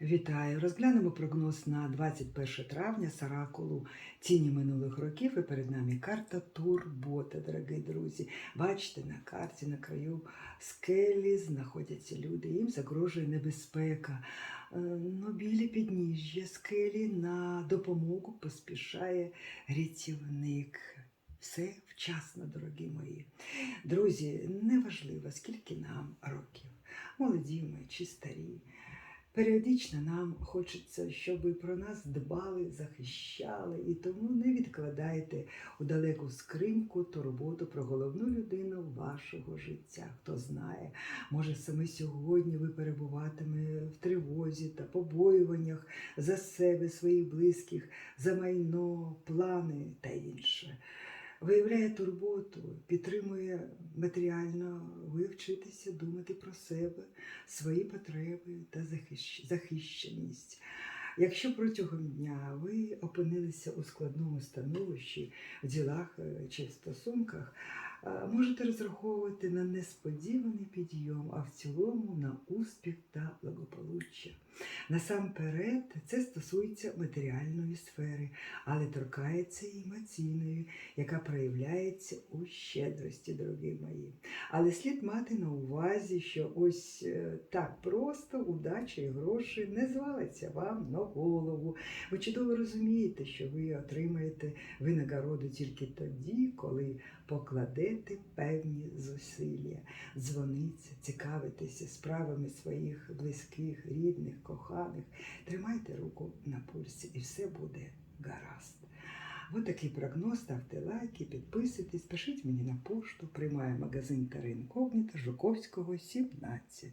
Вітаю! Розглянемо прогноз на 21 травня з оракулу тіні минулих років. І перед нами карта Турбота, дорогі друзі. Бачите, на карті на краю скелі знаходяться люди. Їм загрожує небезпека. Е, Но білі підніжжя скелі на допомогу поспішає рятівник. Все вчасно, дорогі мої. Друзі, неважливо, скільки нам років, молоді ми чи старі. Періодично нам хочеться, щоб про нас дбали, захищали, і тому не відкладайте у далеку скриньку турботу про головну людину вашого життя. Хто знає, може саме сьогодні ви перебуватиме в тривозі та побоюваннях за себе, своїх близьких, за майно, плани та інше. Виявляє турботу, підтримує матеріально, ви вчитеся думати про себе, свої потреби та захищеність. Якщо протягом дня ви опинилися у складному становищі в ділах е, чи в стосунках, е, можете розраховувати на несподіваний підйом, а в цілому на успіх та благополуччя. Насамперед, це стосується матеріальної сфери, але торкається і емоційної, яка проявляється у щедрості, дорогі мої. Але слід мати на увазі, що ось е, так просто удача і гроші не звалиться вам на голову. Ви чудово розумієте, що ви отримаєте винагороду тільки тоді, коли покладете певні зусилля, дзвоніться, цікавитеся справами своїх близьких, рідних, коханих. Тримайте руку на пульсі і все буде гаразд. Ось такий прогноз. Ставте лайки, підписуйтесь, пишіть мені на пошту. Приймає магазин Тари Когніта Жуковського, 17.